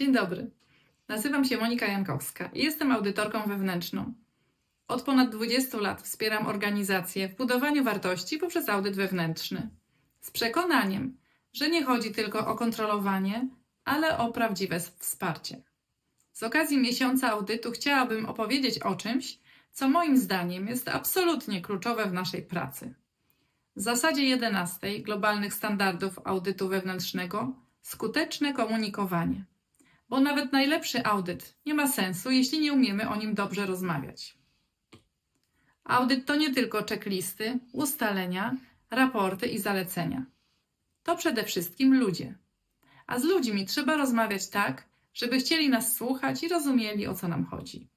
Dzień dobry. Nazywam się Monika Jankowska i jestem audytorką wewnętrzną. Od ponad 20 lat wspieram organizację w budowaniu wartości poprzez audyt wewnętrzny. Z przekonaniem, że nie chodzi tylko o kontrolowanie, ale o prawdziwe wsparcie. Z okazji miesiąca audytu chciałabym opowiedzieć o czymś, co moim zdaniem jest absolutnie kluczowe w naszej pracy. W zasadzie 11 globalnych standardów audytu wewnętrznego skuteczne komunikowanie. Bo nawet najlepszy audyt nie ma sensu, jeśli nie umiemy o nim dobrze rozmawiać. Audyt to nie tylko checklisty, ustalenia, raporty i zalecenia. To przede wszystkim ludzie. A z ludźmi trzeba rozmawiać tak, żeby chcieli nas słuchać i rozumieli, o co nam chodzi.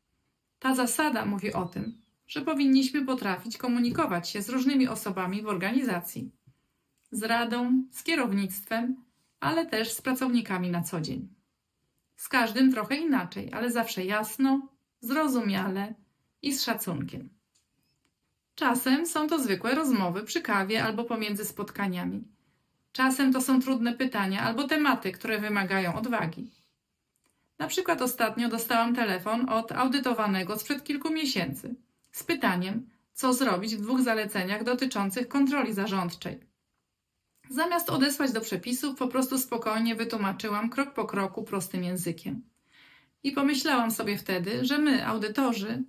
Ta zasada mówi o tym, że powinniśmy potrafić komunikować się z różnymi osobami w organizacji. Z radą, z kierownictwem, ale też z pracownikami na co dzień. Z każdym trochę inaczej, ale zawsze jasno, zrozumiale i z szacunkiem. Czasem są to zwykłe rozmowy przy kawie albo pomiędzy spotkaniami. Czasem to są trudne pytania albo tematy, które wymagają odwagi. Na przykład ostatnio dostałam telefon od audytowanego sprzed kilku miesięcy z pytaniem, co zrobić w dwóch zaleceniach dotyczących kontroli zarządczej. Zamiast odesłać do przepisów, po prostu spokojnie wytłumaczyłam krok po kroku prostym językiem. I pomyślałam sobie wtedy, że my, audytorzy,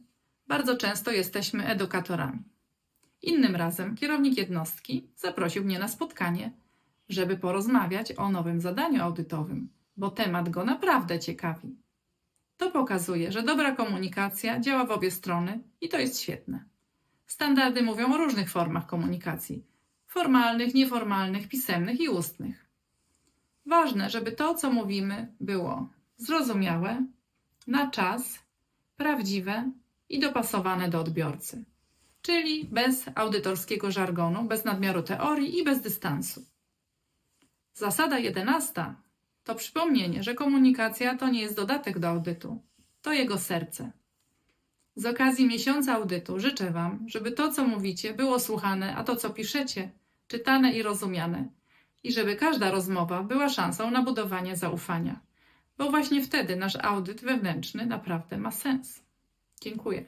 bardzo często jesteśmy edukatorami. Innym razem kierownik jednostki zaprosił mnie na spotkanie, żeby porozmawiać o nowym zadaniu audytowym, bo temat go naprawdę ciekawi. To pokazuje, że dobra komunikacja działa w obie strony i to jest świetne. Standardy mówią o różnych formach komunikacji formalnych, nieformalnych, pisemnych i ustnych. Ważne, żeby to, co mówimy, było zrozumiałe, na czas, prawdziwe i dopasowane do odbiorcy, czyli bez audytorskiego żargonu, bez nadmiaru teorii i bez dystansu. Zasada jedenasta to przypomnienie, że komunikacja to nie jest dodatek do audytu, to jego serce. Z okazji miesiąca audytu życzę Wam, żeby to, co mówicie, było słuchane, a to, co piszecie, czytane i rozumiane, i żeby każda rozmowa była szansą na budowanie zaufania, bo właśnie wtedy nasz audyt wewnętrzny naprawdę ma sens. Dziękuję.